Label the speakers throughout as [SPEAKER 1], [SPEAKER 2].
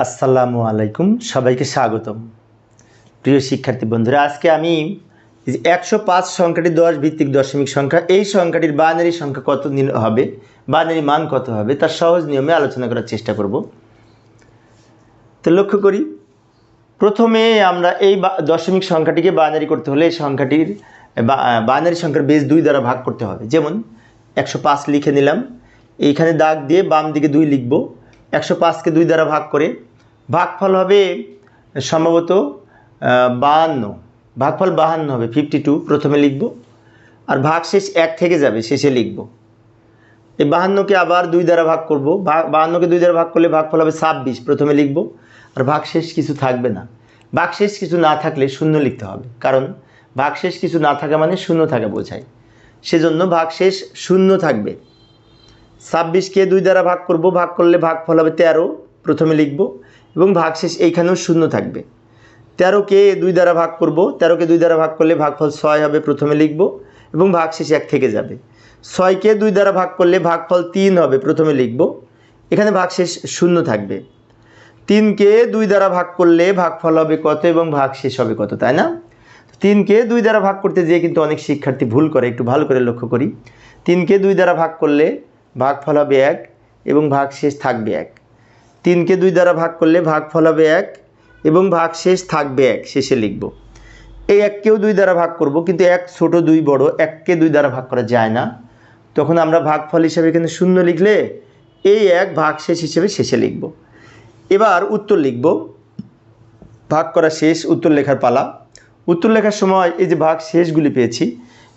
[SPEAKER 1] আসসালামু আলাইকুম, সবাইকে স্বাগতম। প্রিয় শিক্ষার্থী বন্ধুরা, আজকে আমি একশো পাঁচ সংখ্যাটি, দশ ভিত্তিক দশমিক সংখ্যা, এই সংখ্যাটির বাইনারি সংখ্যা কত হবে বাইনারি মান কত হবে, তার সহজ নিয়মে আলোচনা করার চেষ্টা করব। তো লক্ষ্য করি, প্রথমে আমরা এই দশমিক সংখ্যাটিকে বাইনারি করতে হলে এই সংখ্যাটির বা- বাইনারি সংখ্যার বেশ দুই দ্বারা ভাগ করতে হবে। যেমন, একশো পাঁচ লিখে নিলাম, এইখানে দাগ দিয়ে বাম দিকে দুই লিখব, একশো পাঁচকে দুই দ্বারা ভাগ করে ভাগফল হবে, সম্ভবত বাহান্ন। ভাগফল বাহান্ন হবে ফিফটি টু প্রথমে লিখব। আর ভাগ শেষ এক থেকে যাবে, শেষে লিখব। এই বাহান্নকে আবার দুই দ্বারা ভাগ করব। বাহান্নকে দুই দ্বারা ভাগ করলে ভাগফল হবে ছাব্বিশ, প্রথমে লিখব। আর ভাগশেষ কিছু থাকবে না। ভাগশেষ কিছু না থাকলে শূন্য লিখতে হবে। কারণ ভাগশেষ কিছু না থাকা মানে শূন্য থাকা বোঝায়। সেজন্য ভাগশেষ শূন্য থাকবে। ছাব্বিশকে দুই দ্বারা ভাগ করব। ভাগ করলে ভাগফল হবে তেরো, প্রথমে লিখব। এবং ভাগশেষ এইখানেও শূন্য থাকবে। তেরোকে দুই দ্বারা ভাগ করব, তেরোকে দুই দ্বারা ভাগ করলে ভাগফল ছয় হবে, প্রথমে লিখব, এবং ভাগশেষ এক থেকে যাবে। ছয়কে দুই দ্বারা ভাগ করলে ভাগফল তিন হবে, প্রথমে লিখব, এখানে ভাগশেষ শূন্য থাকবে। তিনকে দুই দ্বারা ভাগ করলে ভাগফল হবে কত এবং ভাগশেষ হবে কত, তাই না? তিনকে দুই দ্বারা ভাগ করতে যেয়ে কিন্তু অনেক শিক্ষার্থী ভুল করে, একটু ভালো করে লক্ষ্য করি। তিনকে দুই দ্বারা ভাগ করলে ভাগফল হবে এক এবং ভাগশেষ থাকবে এক। তিনকে দুই দ্বারা ভাগ করলে ভাগফল হবে এক এবং ভাগশেষ থাকবে এক, শেষে লিখব। এই এককেও দুই দ্বারা ভাগ করব, কিন্তু এক ছোট দুই বড়, এককে দুই দ্বারা ভাগ করা যায় না। তখন আমরা ভাগফল হিসাবে এখানে শূন্য লিখলে এই এক ভাগশেষ হিসেবে শেষে লিখব। এবার উত্তর লিখব। ভাগ করা শেষ, উত্তর লেখার পালা। উত্তর লেখার সময় এই যে ভাগ শেষগুলি পেয়েছি,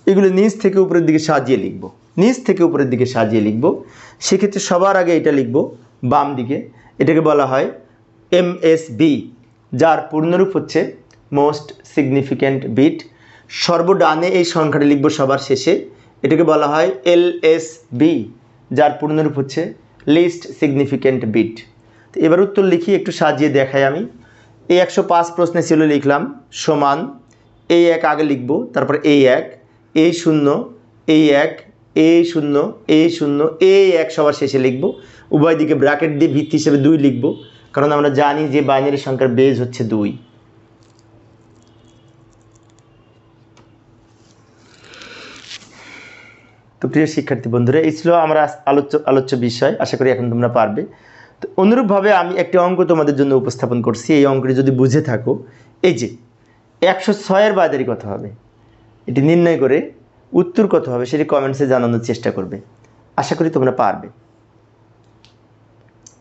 [SPEAKER 1] এগুলো নিচ থেকে উপরের দিকে সাজিয়ে লিখব। নিচ থেকে উপরের দিকে সাজিয়ে লিখব। সেক্ষেত্রে সবার আগে এটা লিখব। বাম দিকে। এটাকে বলা হয় এম এস বি, যার পূর্ণরূপ হচ্ছে মোস্ট সিগনিফিক্যান্ট বিট সর্বডানে এই সংখ্যাটা লিখব সবার শেষে। এটাকে বলা হয় এল এস বি, যার পূর্ণরূপ হচ্ছে লিস্ট সিগনিফিক্যান্ট বিট তো এবার উত্তর লিখি, একটু সাজিয়ে দেখাই আমি। এই একশো পাঁচ প্রশ্নে ছিল লিখলাম, সমান এই এক আগে লিখব, তারপর এই এক এই শূন্য এই এক এই শূন্য এই শূন্য এই এক সবার শেষে লিখব। উভয় দিকে ব্র্যাকেট দিয়ে ভিত্তি হিসেবে দুই লিখব, কারণ আমরা জানি যে বাইনারি সংখ্যার বেজ হচ্ছে দুই। তো প্রিয় শিক্ষার্থী বন্ধুরা, এই ছিল আমরা আলোচ্য আলোচ্য বিষয়, আশা করি এখন তোমরা পারবে। তো অনুরূপভাবে আমি একটি অঙ্ক তোমাদের জন্য উপস্থাপন করছি, এই অঙ্কটি যদি বুঝে থাকো, এই যে একশো ছয়ের বাজারি কত হবে? এটি নির্ণয় করে উত্তর কত হবে সেটি কমেন্টসে জানানোর চেষ্টা করবে। আশা করি তোমরা পারবে।